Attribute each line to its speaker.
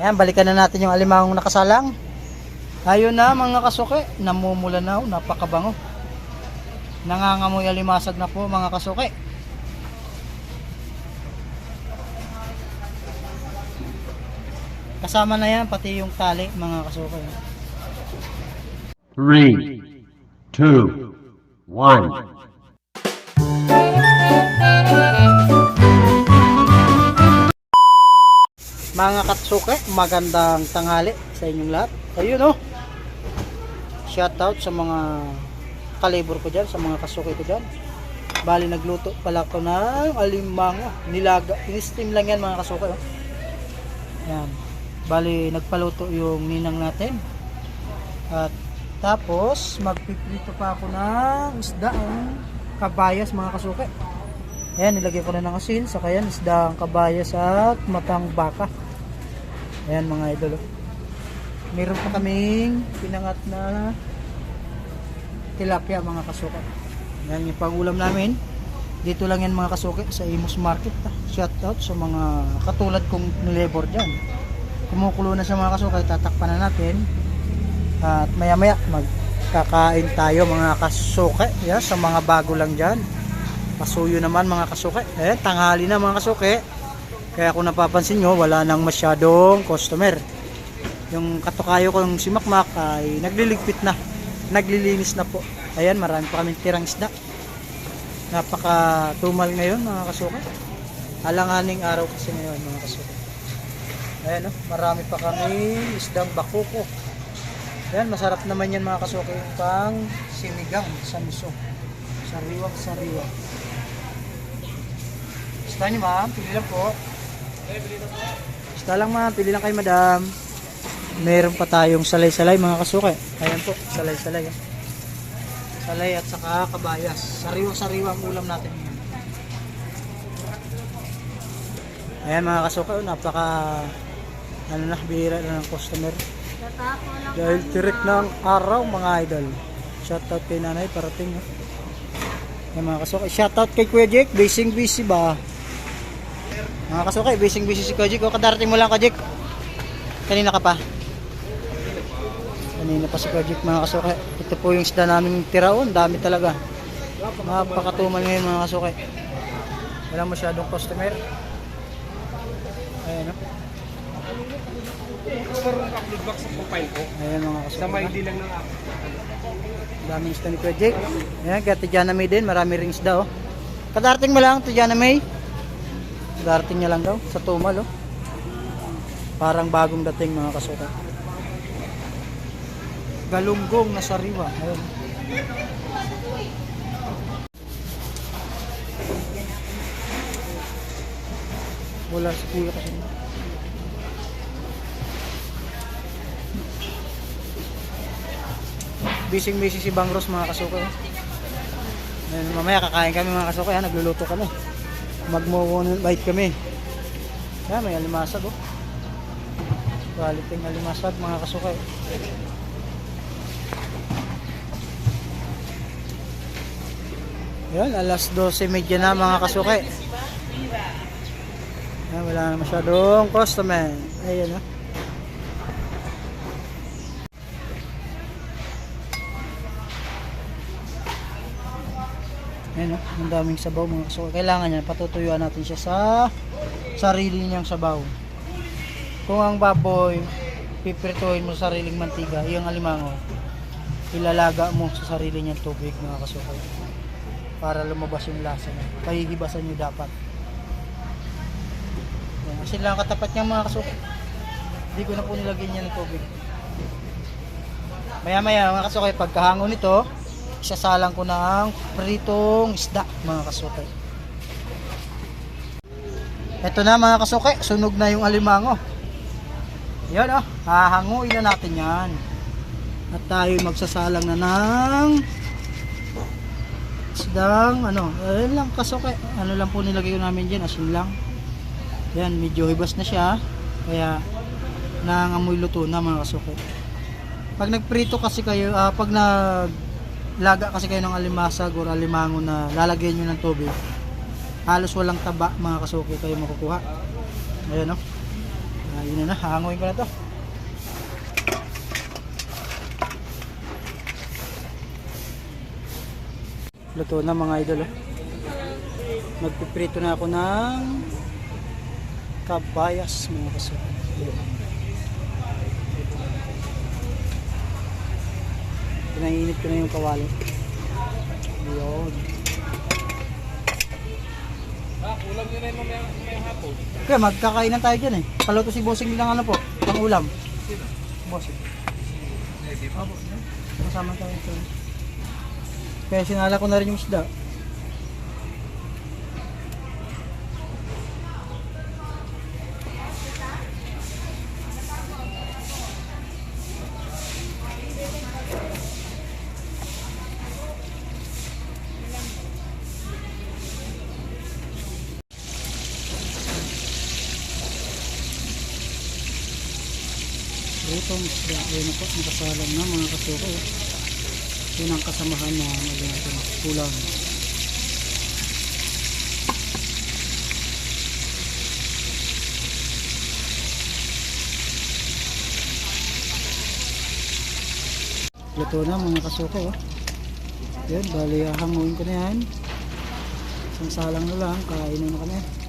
Speaker 1: Ayan, balikan na natin yung alimangong nakasalang. Ayun na mga kasuke, namumula na, oh, napakabango. Nangangamoy alimasag na po mga kasuke. Kasama na yan, pati yung tali mga kasuke.
Speaker 2: Three, two, one.
Speaker 1: Mga katsuke, magandang tanghali sa inyong lahat. Ayun oh. Shout out sa mga kalibor ko dyan, sa mga kasuke ko dyan. Bali nagluto pala ko ng alimango. Nilaga, in-steam lang yan mga kasuke. Oh. Yan. Bali nagpaluto yung ninang natin. At tapos magpiprito pa ako ng isda ang kabayas mga kasuke. Ayan, nilagay ko na ng asin, saka yan, isda ang kabayas at matang baka. Ayan mga idol. Meron pa kaming pinangat na tilapia mga kasuka. Yan yung pangulam namin. Dito lang yan mga kasuka sa Imus Market. Shout out sa mga katulad kong labor dyan. Kumukulo na siya mga kasuka, tatakpan na natin. At maya maya magkakain tayo mga kasuke. Yan, sa mga bago lang dyan. Pasuyo naman mga kasuke. Eh, tanghali na mga kasuke. Kaya kung napapansin nyo, wala nang masyadong customer. Yung katukayo kong si Makmak ay nagliligpit na. Naglilinis na po. Ayan, marami pa kaming tirang isda. Napaka tumal ngayon mga kasuke. Alanganing araw kasi ngayon mga kasuke. Ayan, oh, marami pa kami isdang bakuko. Ayan, masarap naman yan mga kasuke. Yung pang sinigang sa miso. Sariwang sariwang. Gusto niyo ma'am? Pili lang po. Basta lang ma'am, pili lang kayo madam. Meron pa tayong salay-salay mga kasuke. Ayan po, salay-salay. ah. Salay at saka kabayas. Sariwa-sariwa ang ulam natin. Ayan mga kasuke, oh, napaka ano na, bihira na ng customer. Dahil tirik ng araw mga idol. Shoutout kay nanay, parating. Oh. Ayan mga kasuke. Shoutout kay Kuya Jake, busy busy ba? Mga kasuke, busy busy si Jake. O, kadarating mo lang Jake. Kanina ka pa. Kanina pa si Jake mga kasuke. Ito po yung isda namin tiraon. Dami talaga. Napakatumal ngayon mga kasuke. Walang masyadong customer. Ayan o.
Speaker 3: feedback sa profile ko.
Speaker 1: Ayan mga kasuke.
Speaker 3: Sa may lang ng app.
Speaker 1: Daming isda ni Kuya Jake. Ayan, kaya Tijana May din. Marami ring isda oh. Kadarating mo lang, Tijana May. Kadarating niya lang daw sa tumal oh. Parang bagong dating mga kasuka. Galunggong na sariwa. Ayun. Wala si kuya kasi. Bising busy si Bang Ros mga kasuka. Ayun, mamaya kakain kami mga kasuka. Yan, nagluluto kami. Magmo-one bite kami. Yan, may alimasag oh. Quality ng alimasag mga kasukay. Yan, alas 12.30 na mga kasukay. Yan, wala na masyadong customer. Ayan oh. Ayan oh, ang daming sabaw mga kasukay. Kailangan niya, patutuyuan natin siya sa sarili niyang sabaw. Kung ang baboy, pipirtuhin mo sa sariling mantiga, yung alimango, ilalaga mo sa sarili niyang tubig mga kasukay. Para lumabas yung lasa niya. Pahihibasan niyo dapat. Yan, Kasi lang katapat niya mga kasukay. Hindi ko na po nilagyan niya ng tubig. Maya maya mga kasukay, pagkahango nito, isasalang ko na ang pritong isda mga kasukay. Ito na mga kasukay, sunog na yung alimango. Yan oh, hahanguin na natin yan. At tayo magsasalang na ng isdang ano, ayun lang kasukay. Ano lang po nilagay ko namin dyan, asin lang. Yan, medyo hibas na siya. Kaya nangangamoy luto na mga kasukay. Pag nagprito kasi kayo, ah, pag naglaga kasi kayo ng alimasag or alimango na lalagyan nyo ng tubig, halos walang taba mga kasuki kayo makukuha. Ayan o. Ayun na na, hangoin ko na to. Luto na mga idol. Oh. Magpiprito na ako ng kabayas mga kaso. Pinainit ko na yung kawali. Yun.
Speaker 3: Ah, ulam na yung mamaya mamaya hapon.
Speaker 1: Kaya magkakainan tayo dyan eh. Paluto si Bossing lang ano po, pang ulam. Bossing. Opo. Kasama tayo. Kaya sinala ko na rin yung isda. Isda. Ayun na po, nakasalang na mga kasuko. Yun ang kasamahan na magiging natin ulam. Luto na mga kasuko. Oh. Yun, bali hanguin ko na yan. Isang salang na lang, kain na kami.